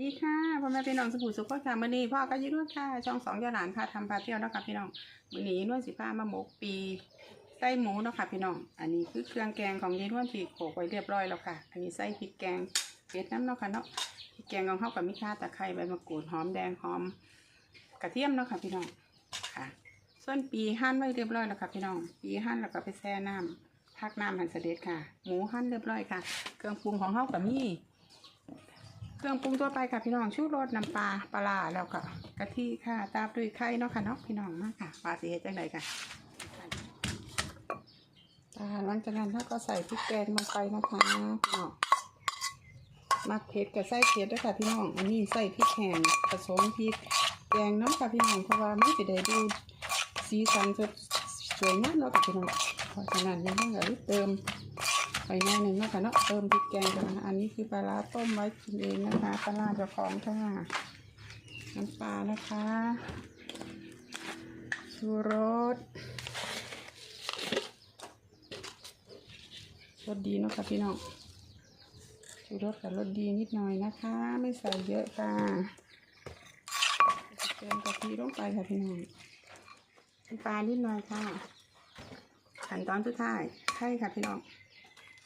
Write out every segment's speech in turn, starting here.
ดีค่ะพ่อแม่พี่น้องสบู่สุขภาพค่ะมื้อนี้พ่อก็ยืนนวดค่ะ ช่องสองยาหลานค่ะทำพาเที่ยวนะคะพี่น้องมื้อนี้นวดสิผ้ามาหมกปีไส้หมูเนาะค่ะพี่น้อง อันนี้คือเครื่องแกงของยายนวดที่โขกไว้เรียบร้อยแล้วค่ะ อันนี้ใส่พริกแกงเผ็ดน้ำเนาะค่ะเนาะพริกแกงของเขากับมิข่าตะไคร้ใบมะกรูดหอมแดงหอม กระเทียมเนาะค่ะพี่น้องค่ะ ส่วนปีหั่นไว้เรียบร้อยแล้วค่ะพี่น้อง ปีหั่นแล้วก็ไปแช่น้ำพักน้ำหันเสด็จค่ะ หมูหั่นเรียบร้อยค่ะ เครื่องปรุงของเขากับมี เครื่องปรุงตัวไปค่ะพี่น้องชูรสน้ำปลาปลาแล้วก็กะทิค่ะ ตามด้วยไข่เนาะค่ะเนาะพี่น้องมากค่ะปลาสีเฮ็ดจังไดค่ะอ่าหลังจากนั้นเราก็ใส่พริกแกงลงไปนะคะพี่น้องมักเผ็ดกับใส่เผ็ดด้วยค่ะพี่น้อง อันนี้ใส่พริกแห้งผสมพริกแกงเนาะค่ะพี่น้องเพราะว่าไมันจะได้ดูสีสันสดสวยงามเนาะค่ะพี่น้องเพราะฉะนั้นยังต้องเติม ไปหน้าหนึ่งเนะค่ะเนาะเติมพริกแกงกันนะอันนี้คือปลาร้าต้มไว้กินเองนะคะปลาร้าจ้าของค่ะน้ำปลานะคะชูรสรสดีเนาะค่ะพี่น้องชูรสกับรสดีนิดหน่อยนะคะ ไม่ใส่เยอะค่ะเติมกะทิลงไปค่ะพี่น้องน้ำปลานิดหน่อยค่ะขั้นตอนสุดท้ายไข่ค่ะพี่น้อง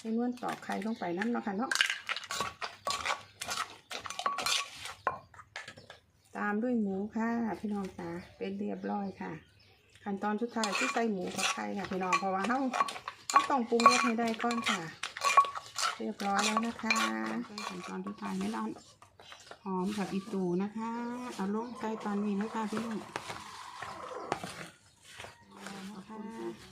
ให้นวลตอกไข่ลงไปน้ำเนาะค่ะเนาะตามด้วยหมูค่ะ พี่น้องจ๋าเป็นเรียบร้อยค่ะ ขั้นตอนสุดท้ายที่ใส่หมูกับไข่ค่ะพี่น้องเพราะว่าเขาเขาต้องปรุงรสให้ได้ก่อนค่ะ เรียบร้อยแล้วนะคะขั้นตอนสุดท้ายไม่ร้อนหอมผักอีตูนะคะเอาลงใส่ตอนนี้นะคะพี่น้องเอาค่ะ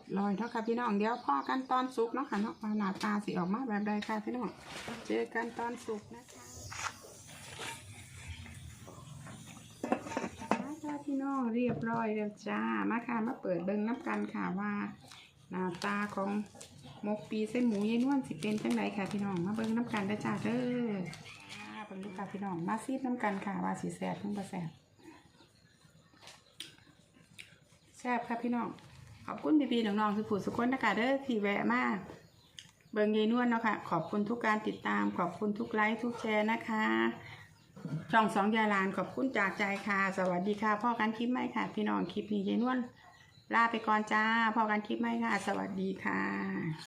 เร้อยเนาะค่ะพี่น้องเดี๋ยวพ่อกันตอนสุกเนาะค่ะเนาะว่าหน้าตาสิออกมาแบบใดค่ะพี่น้องเจอกันตอนสุกนะคะค่ะพี่น้องเรียบร้อยแล้วจ้ามาค่ะมาเปิดเบิ้งน้ำกันค่ะว่าหน้าตาของมกปีเส้นหมูยายนวลสิเป็นจังไดค่ะพี่น้องมาเบิ้งน้ำกันได้จ้าเด้อจ้าเบิ้งดูค่ะพี่น้องมาซีดน้ำกันค่ะว่าสีแสบเพิ่งประแสบแซ่บค่ะพี่น้อง ขอบคุณพี่ๆน้องๆสุขุสุขคนนะคะเด้อที่แวะมากเบิงเยนวลเนาะค่ะ ขอบคุณทุกการติดตาม ขอบคุณทุกไลค์ทุกแชร์นะคะ ช่องสองยายลานขอบคุณจากใจค่ะ สวัสดีค่ะพ่อกันคลิปไหมค่ะ พี่น้องคลิปนี้เยนวลลาไปก่อนจ้าพ่อกันคลิปไหมค่ะ สวัสดีค่ะ